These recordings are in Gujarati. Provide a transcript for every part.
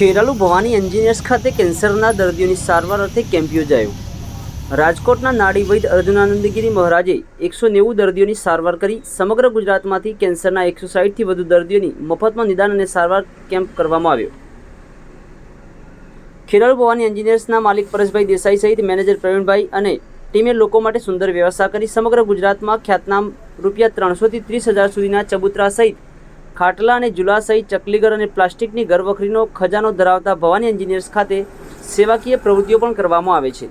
ખેરાલુ ભવાની એન્જિનિયર્સ ખાતે કેન્સરના દર્દીઓની સારવાર અર્થે કેમ્પ યોજાયો. રાજકોટના નાડી વૈદ અર્જુનાનંદગીરી મહારાજે એકસો નેવું દર્દીઓની સારવાર કરી સમગ્ર ગુજરાતમાંથી કેન્સરના એકસો સાહીઠથી વધુ દર્દીઓની મફતમાં નિદાન અને સારવાર કેમ્પ કરવામાં આવ્યો. ખેરાલુ ભવાની એન્જિનિયર્સના માલિક પરેશભાઈ દેસાઈ સહિત મેનેજર પ્રવીણભાઈ અને ટીમે લોકો માટે સુંદર વ્યવસ્થા કરી સમગ્ર ગુજરાતમાં ખ્યાતનામ રૂપિયા ત્રણસોથી ત્રીસ હજાર સુધીના ચબૂતરા સહિત ખાટલા અને જુલાશય સહિત ચકલીઘર અને પ્લાસ્ટિકની ઘરવખરીનો ખજાનો ધરાવતા ભવાની એન્જિનિયર્સ ખાતે સેવાકીય પ્રવૃત્તિઓ પણ કરવામાં આવે છે.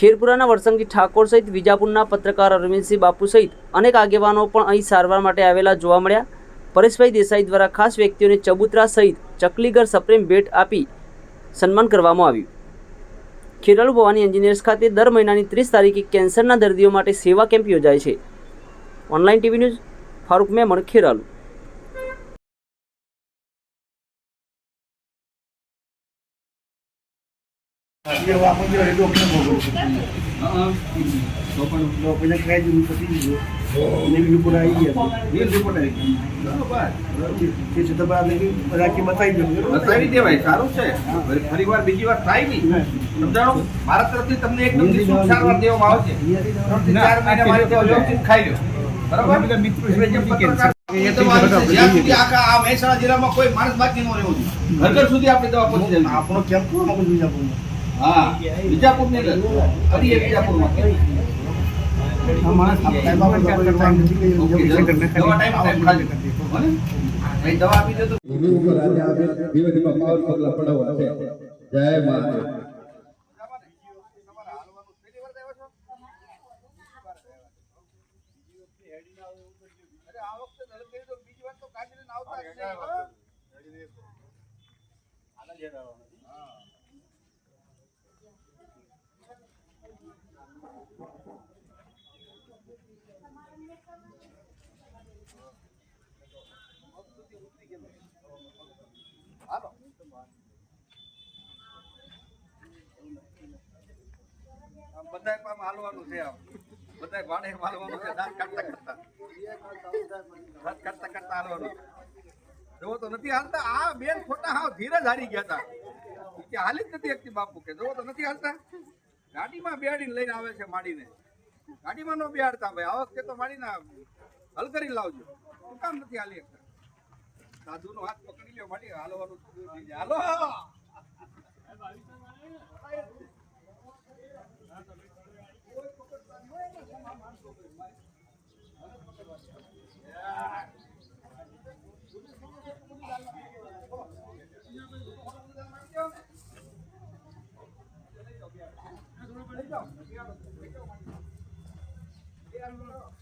ખેરપુરાના વરસંગી ઠાકોર સહિત વિજાપુરના પત્રકાર અરવિંદસિંહ બાપુ સહિત અનેક આગેવાનો પણ અહીં સારવાર માટે આવેલા જોવા મળ્યા. પરેશભાઈ દેસાઈ દ્વારા ખાસ વ્યક્તિઓને ચબૂતરા સહિત ચકલીગર સપ્રેમ ભેટ આપી સન્માન કરવામાં આવ્યું. ખેરાલુ ભવાની એન્જિનિયર્સ ખાતે દર મહિનાની ત્રીસ તારીખે કેન્સરના દર્દીઓ માટે સેવા કેમ્પ યોજાય છે. Online TV news Farooq Memon, Kheralu. ફરી- ફરી વાર બીજી વાર થાય નહીં સમજાણું? મારા તરફથી તમને એકદમ નિઃશુલ્ક સારવાર દેવામાં આવશે ચાર મહિના મારી ખાઈ લો. બરાબર? આ મહેસાણા જિલ્લામાં કોઈ માણસ બાકી ન રહેવું. ઘર ઘર સુધી આપણે દવા પહોંચી જાય આપણો કેમ્પ હા વિજાપુરની ફરી આ ટાઈમ આપણે દવા આપી દે તો. ધીમે ધીમે પાવર પગલા પડાવવા છે. જય મહાદેવ બધાય પામ હાલવાનું છે આમ. બધા ભાડે હાલવાનું છે હાલવાનું. જોવો તો નથી હાલતા. આ બેન ખોટા હાવ ધીરજ હારી ગયા હતા હાલી જ નથી એકથી બાપુ કે. જોવો તો નથી હાલતા. ગાડીમાં બેડીને લઈને આવે છે માડીને. ગાડીમાં નો બિયાડતા ભાઈ. આ વખતે તો માડીને હલ કરી લાવજો. શું કામ નથી હાલી એકતા સાધુ નો હાથ પકડી લ્યો, માડી. હાલવાનું હાલો હાલો! Yeah. Thank you.